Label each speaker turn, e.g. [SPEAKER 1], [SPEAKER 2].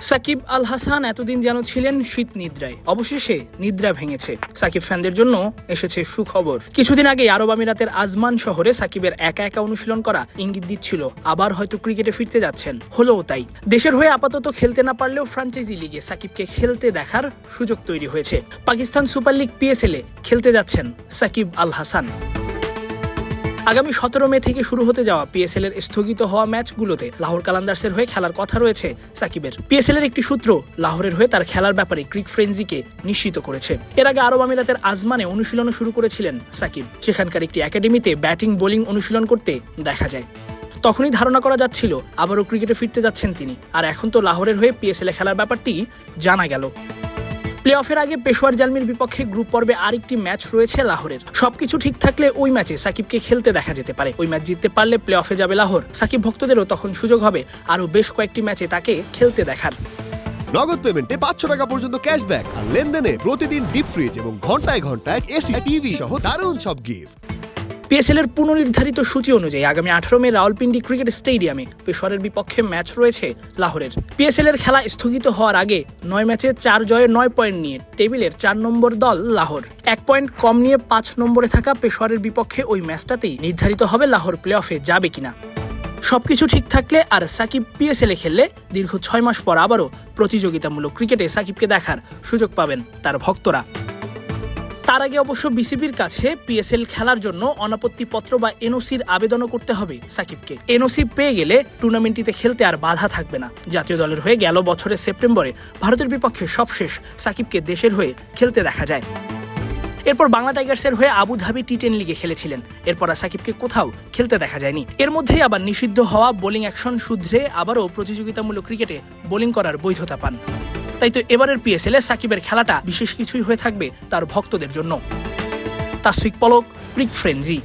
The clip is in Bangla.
[SPEAKER 1] সাকিব আল হাসান এতদিন যেন ছিলেন শীত নিদ্রায় অবশেষে নিদ্রা ভেঙেছে। সাকিব ফ্যানদের জন্য এসেছে সুখবর। কিছুদিন আগে আরব আমিরাতের আজমান শহরে সাকিবের একা একা অনুশীলন করা ইঙ্গিত দিচ্ছিল, আবার হয়তো ক্রিকেটে ফিরতে যাচ্ছেন। হলেও তাই। দেশের হয়ে আপাতত খেলতে না পারলেও ফ্রাঞ্চাইজি লিগে সাকিবকে খেলতে দেখার সুযোগ তৈরি হয়েছে। পাকিস্তান সুপার লিগ পিএসএল খেলতে যাচ্ছেন সাকিব আল হাসান আগামী সতেরো মে থেকে শুরু হতে যাওয়া পিএসএল এর স্থগিত হওয়া ম্যাচগুলোতে লাহোর কালান্দার্সের হয়ে খেলার কথা রয়েছে সাকিবের। পিএসএল এর একটি সূত্র লাহোরের হয়ে তার খেলার ব্যাপারে ক্রিক ফ্রেন্সিকে নিশ্চিত করেছে। এর আগে আরব আমিরাতের আজমানে অনুশীলনও শুরু করেছিলেন সাকিব। সেখানকার একটি একাডেমিতে ব্যাটিং, বোলিং অনুশীলন করতে দেখা যায়। তখনই ধারণা করা যাচ্ছিল, আবারও ক্রিকেটে ফিরতে যাচ্ছেন তিনি। আর এখন তো লাহোরের হয়ে পিএসএল এ খেলার ব্যাপারটি জানা গেল। প্লে অফের আগে পেশোয়ার জালমির বিপক্ষে গ্রুপ পর্বে আরেকটি ম্যাচ রয়েছে লাহোরের। সবকিছু ঠিক থাকলে ওই ম্যাচে সাকিবকে খেলতে দেখা যেতে পারে। ওই ম্যাচ জিততে পারলে প্লে অফে যাবে লাহোর। সাকিব ভক্তদেরও তখন সুযোগ হবে আরও বেশ কয়েকটি ম্যাচে তাকে খেলতে দেখার।
[SPEAKER 2] নগদ পেমেন্টে পাঁচশো টাকা পর্যন্ত ক্যাশব্যাক আর লেনদেনে প্রতিদিন ডিপ ফ্রিজ এবং ঘন্টায় ঘন্টায় এসি টিভি সহ দারুণ সব গিফট
[SPEAKER 1] পিএসএল এর পুনর্নির্ধারিত সূচি অনুযায়ী আগামী আঠারো মে রাওয়ালপিন্ডি ক্রিকেট স্টেডিয়ামে পেশোয়ারের বিপক্ষে ম্যাচ রয়েছে লাহোরের। পিএসএল এর খেলা স্থগিত হওয়ার আগে নয় ম্যাচে চার জয়ে নয় পয়েন্ট নিয়ে টেবিলের চার নম্বর দল লাহোর। এক পয়েন্ট কম নিয়ে পাঁচ নম্বরে থাকা পেশোয়ারের বিপক্ষে ওই ম্যাচটাতেই নির্ধারিত হবে লাহোর প্লে অফে যাবে কিনা। সবকিছু ঠিক থাকলে আর সাকিব পিএসএল এ খেললে দীর্ঘ ছয় মাস পর আবারও প্রতিযোগিতামূলক ক্রিকেটে সাকিবকে দেখার সুযোগ পাবেন তার ভক্তরা। তার আগে অবশ্য বিসিবির কাছে পিএসএল খেলার জন্য অনাপত্তিপত্র বা এনওসির আবেদনও করতে হবে সাকিবকে। এনওসি পেয়ে গেলে টুর্নামেন্টটিতে খেলতে আর বাধা থাকবে না। জাতীয় দলের হয়ে গেল বছরের সেপ্টেম্বরে ভারতের বিপক্ষে সবশেষ সাকিবকে দেশের হয়ে খেলতে দেখা যায়। এরপর বাংলা টাইগার্সের হয়ে আবু ধাবি টি টেন লিগে খেলেছিলেন। এরপর আর সাকিবকে কোথাও খেলতে দেখা যায়নি। এর মধ্যেই আবার নিষিদ্ধ হওয়া বোলিং অ্যাকশন শুধরে আবারও প্রতিযোগিতামূলক ক্রিকেটে বোলিং করার বৈধতা পান। তাই তো এবারের পিএসএল এ সাকিবের খেলাটা বিশেষ কিছুই হয়ে থাকবে তার ভক্তদের জন্য। তাসফিক পলক, ক্রিক ফ্রেঞ্জি